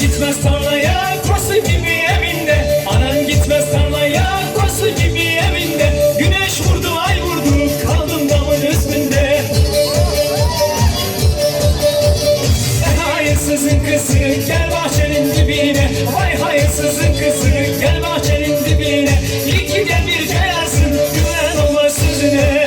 Gitmez tarlaya kası gibi. olmasızın kızı Gel bahçenin dibine. İkide bir kayarsın Güven olmasızına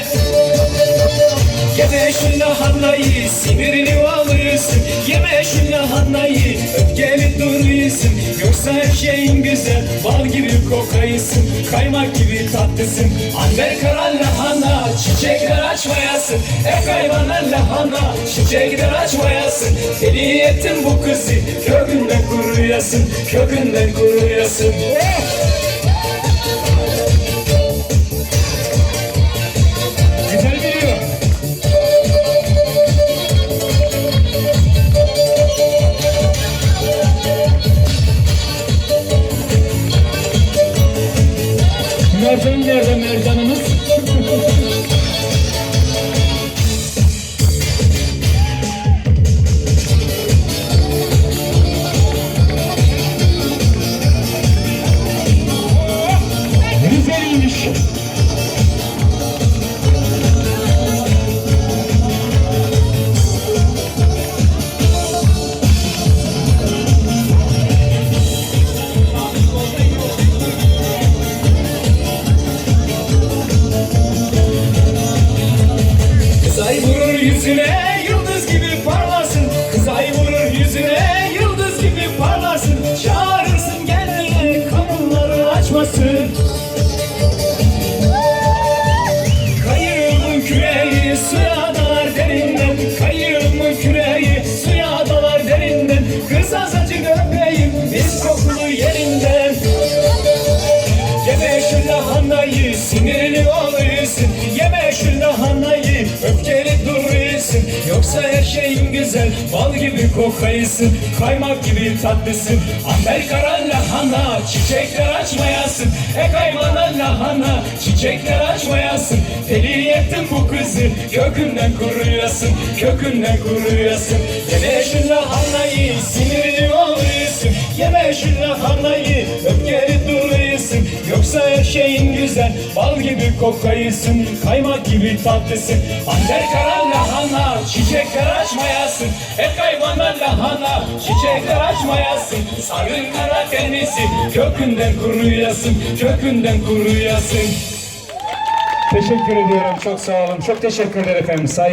Yeme lahanayı Sinirini alırsın Yeme lahanayı Öp duruyorsun. Yoksa şeyin güzel Bal gibi kokayısın. Kaymak gibi tatlısın. Anber karan lahana Çiçekler açmayasın. Ek hayvanlar lahana Çiçekler açmayasın. Deli ettin bu kızı Kökünde kur kuruyasın Kökünden kuruyasın. Mercan nerede mercanımız? Güzeliymiş. Kız ay vurur yüzüne Kız azıcık öpeyim mis kokulu yerinden Yeme şu lahanayı sinirini alıyorsun Yoksa her şeyin güzel bal gibi kokayısın Kaymak gibi tatlısın. Amber lahana çiçekler açmayasın. E kaymanan lahana çiçekler açmayasın. Deli ettin bu kızı kökünden kuruyasın Kökünden kuruyasın. Yeme şu lahanayı sinirini alıyorsun şeyin güzel Bal gibi kokayısın Kaymak gibi tatlısın Ander kara lahana Çiçekler açmayasın Hep kaybolan lahana Çiçekler açmayasın Sarı Karadeniz'i Kökünden kuruyasın Kökünden kuruyasın Teşekkür ediyorum. Çok sağ olun. Çok teşekkürler efendim. Saygı